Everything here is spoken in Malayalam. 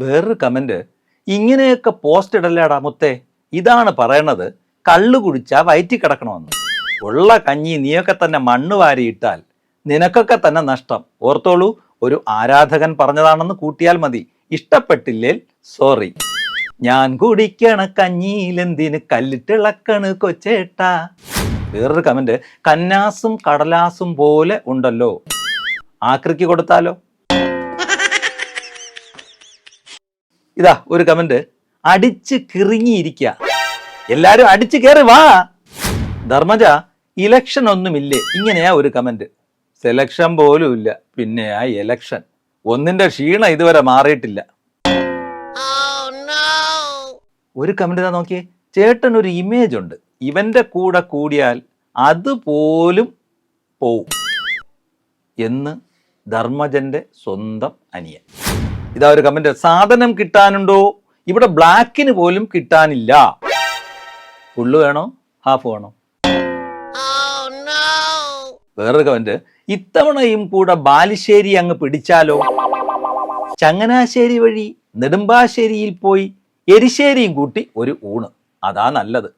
വേറൊരു കമന്റ് ഇങ്ങനെയൊക്കെ പോസ്റ്റ് ഇടല്ലേടാ മുത്തേ. ഇതാണ് പറയണത്. കള്ള് കുടിച്ചാൽ വയറ്റി കിടക്കണമെന്ന്. ഉള്ള കഞ്ഞി നീയൊക്കെ തന്നെ മണ്ണ് വാരിയിട്ടാൽ നിനക്കൊക്കെ തന്നെ നഷ്ടം. ഓർത്തോളൂ ഒരു ആരാധകൻ പറഞ്ഞതാണെന്ന് കൂട്ടിയാൽ മതി. ഇഷ്ടപ്പെട്ടില്ലേൽ സോറി ഞാൻ കുടിക്കണ കഞ്ഞിയിലെന്തിന് കല്ലിട്ടിളക്കണ് കൊച്ചേട്ടാ? വേറൊരു കമന്റ് കന്നാസും കടലാസും പോലെ ഉണ്ടല്ലോ. ആക്രിക്ക് കൊടുത്താലോ? ഇതാ ഒരു കമന്റ് അടിച്ച് കിറിങ്ങിയിരിക്കുക എല്ലാരും അടിച്ച് കയറി വാ. ധർമ്മജ ഇലക്ഷൻ ഒന്നുമില്ലേ? ഇങ്ങനെയാ ഒരു കമന്റ് സെലക്ഷൻ പോലും ഇല്ല. പിന്നെ ആ ഇലക്ഷൻ ഒന്നിന്റെ ക്ഷീണം ഇതുവരെ മാറിയിട്ടില്ല. ഒരു കമന്റ് ഇതാ നോക്കിയേ. ചേട്ടൻ ഒരു ഇമേജ് ഉണ്ട്. ഇവന്റെ കൂടെ കൂടിയാൽ അതുപോലും പോവും. എന്ന് ധർമ്മജന്റെ സ്വന്തം അനിയൻ. ഇതാ ഒരു കമന്റ് സാധനം കിട്ടാനുണ്ടോ? ഇവിടെ ബ്ലാക്കിന് പോലും കിട്ടാനില്ല. ഫുള്ള് വേണോ? ഹാഫ് വേണോ? വേറൊരു കമന്റ് ഇത്തവണയും കൂടെ ബാലുശ്ശേരി അങ്ങ് പിടിച്ചാലോ? ചങ്ങനാശ്ശേരി വഴി നെടുമ്പാശ്ശേരിയിൽ പോയി എരിശ്ശേരിയും കൂട്ടി ഒരു ഊണ്. അതാ നല്ലത്.